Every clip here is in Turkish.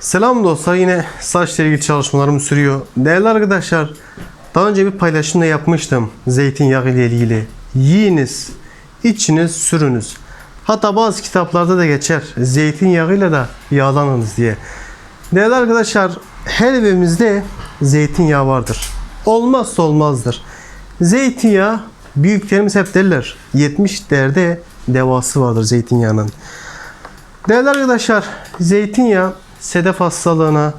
Selam dostlar yine saçla ilgili çalışmalarım sürüyor. Değerli arkadaşlar daha önce bir paylaşımda yapmıştım zeytinyağı ile ilgili. Yiyiniz, içiniz, sürünüz. Hatta bazı kitaplarda da geçer zeytinyağıyla da yağlanınız diye. Değerli arkadaşlar her evimizde zeytinyağı vardır. Olmazsa olmazdır. Zeytinyağı büyüklerimiz hep derler 70 derde devası vardır zeytinyağının. Değerli arkadaşlar, zeytinyağı sedef hastalığına,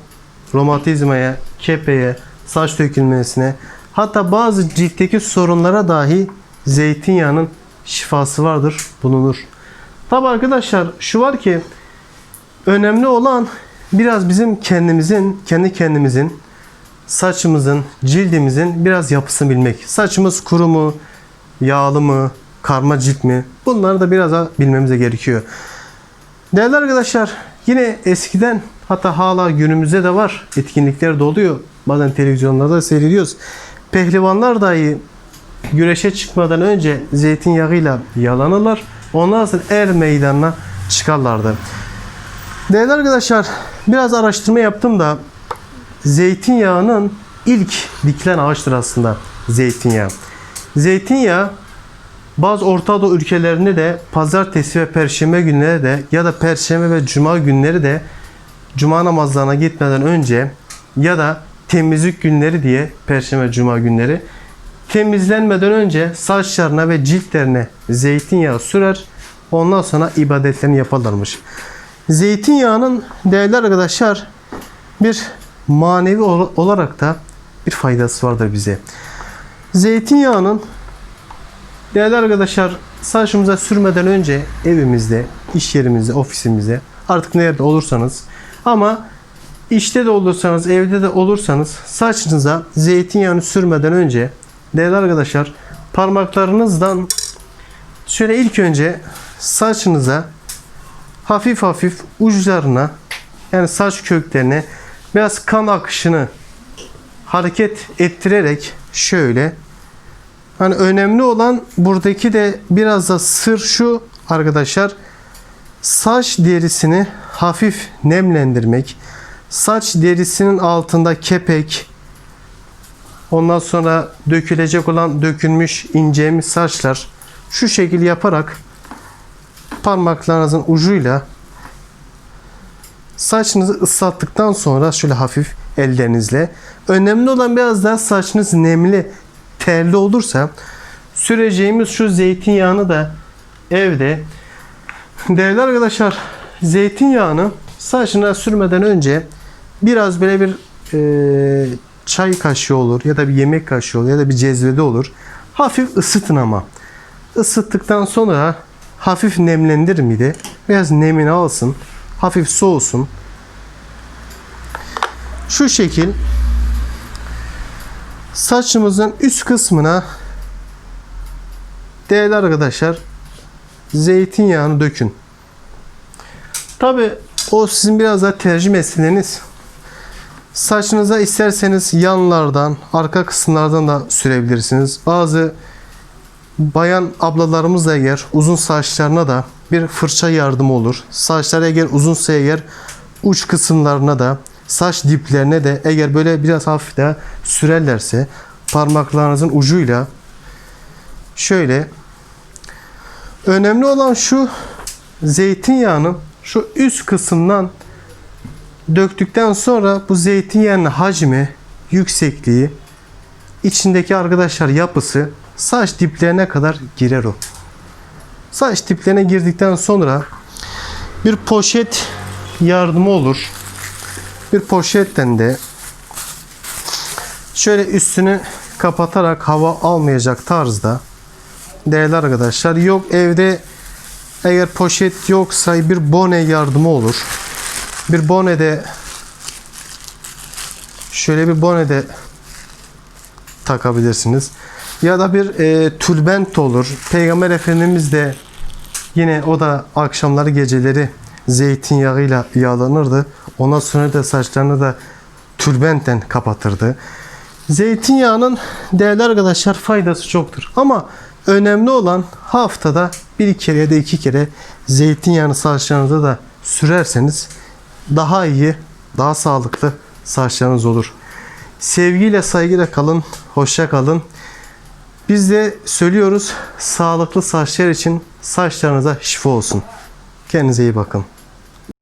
romatizmaya, kepeğe, saç dökülmesine, hatta bazı ciltteki sorunlara dahi zeytinyağının şifası vardır, bulunur. Tabi arkadaşlar şu var ki önemli olan biraz bizim kendimizin, kendi kendimizin saçımızın, cildimizin biraz yapısını bilmek. Saçımız kuru mu, yağlı mı, karma cilt mi? Bunları da biraz daha bilmemize gerekiyor. Değerli arkadaşlar yine eskiden hatta hala günümüzde de var etkinlikler de oluyor. Bazen televizyonlarda seyrediyoruz. Pehlivanlar dahi güreşe çıkmadan önce zeytinyağıyla yalanırlar. Ondan sonra er meydanına çıkarlardı. Değerli arkadaşlar biraz araştırma yaptım da zeytinyağının ilk dikilen ağaçtır aslında zeytinyağı. Zeytinyağı bazı Orta Doğu ülkelerinde de pazartesi ve perşembe günleri de ya da perşembe ve cuma günleri de cuma namazlarına gitmeden önce ya da temizlik günleri diye perşembe cuma günleri temizlenmeden önce saçlarına ve ciltlerine zeytinyağı sürer. Ondan sonra ibadetlerini yaparlarmış. Zeytinyağının değerli arkadaşlar bir manevi ol- olarak da bir faydası vardır bize. Zeytinyağının Değerli arkadaşlar saçımıza sürmeden önce evimizde, iş yerimizde, ofisimizde artık nerede olursanız ama işte de olursanız, evde de olursanız saçınıza zeytinyağını sürmeden önce değerli arkadaşlar parmaklarınızdan şöyle ilk önce saçınıza hafif hafif uçlarına yani saç köklerine biraz kan akışını hareket ettirerek şöyle Hani önemli olan buradaki de biraz da sır şu arkadaşlar. Saç derisini hafif nemlendirmek. Saç derisinin altında kepek, ondan sonra dökülecek olan dökülmüş incemiş saçlar şu şekil yaparak parmaklarınızın ucuyla saçınızı ıslattıktan sonra şöyle hafif ellerinizle önemli olan biraz daha saçınız nemli terli olursa süreceğimiz şu zeytinyağını da evde değerli arkadaşlar zeytinyağını saçına sürmeden önce biraz böyle bir e, çay kaşığı olur ya da bir yemek kaşığı olur ya da bir cezvede olur. Hafif ısıtın ama. Isıttıktan sonra hafif nemlendirin bir de. Biraz nemini alsın. Hafif soğusun. Şu şekil saçımızın üst kısmına değerli arkadaşlar zeytinyağını dökün. Tabi o sizin biraz daha tercih meseleniz. Saçınıza isterseniz yanlardan, arka kısımlardan da sürebilirsiniz. Bazı bayan ablalarımız da eğer uzun saçlarına da bir fırça yardımı olur. Saçlar eğer uzunsa eğer uç kısımlarına da saç diplerine de eğer böyle biraz hafif de sürerlerse parmaklarınızın ucuyla şöyle önemli olan şu zeytinyağının şu üst kısımdan döktükten sonra bu zeytinyağının hacmi, yüksekliği, içindeki arkadaşlar yapısı saç diplerine kadar girer o. Saç diplerine girdikten sonra bir poşet yardımı olur bir poşetten de şöyle üstünü kapatarak hava almayacak tarzda değerli arkadaşlar yok evde eğer poşet yoksa bir bone yardımı olur. Bir bone de şöyle bir bone de takabilirsiniz. Ya da bir e, tülbent olur. Peygamber Efendimiz de yine o da akşamları geceleri zeytinyağıyla yağlanırdı. Ondan sonra da saçlarını da tülbenten kapatırdı. Zeytinyağının değerli arkadaşlar faydası çoktur. Ama önemli olan haftada bir kere ya da iki kere zeytinyağını saçlarınıza da sürerseniz daha iyi daha sağlıklı saçlarınız olur. Sevgiyle saygıyla kalın. Hoşça kalın. Biz de söylüyoruz sağlıklı saçlar için saçlarınıza şifa olsun. Kendinize iyi bakın.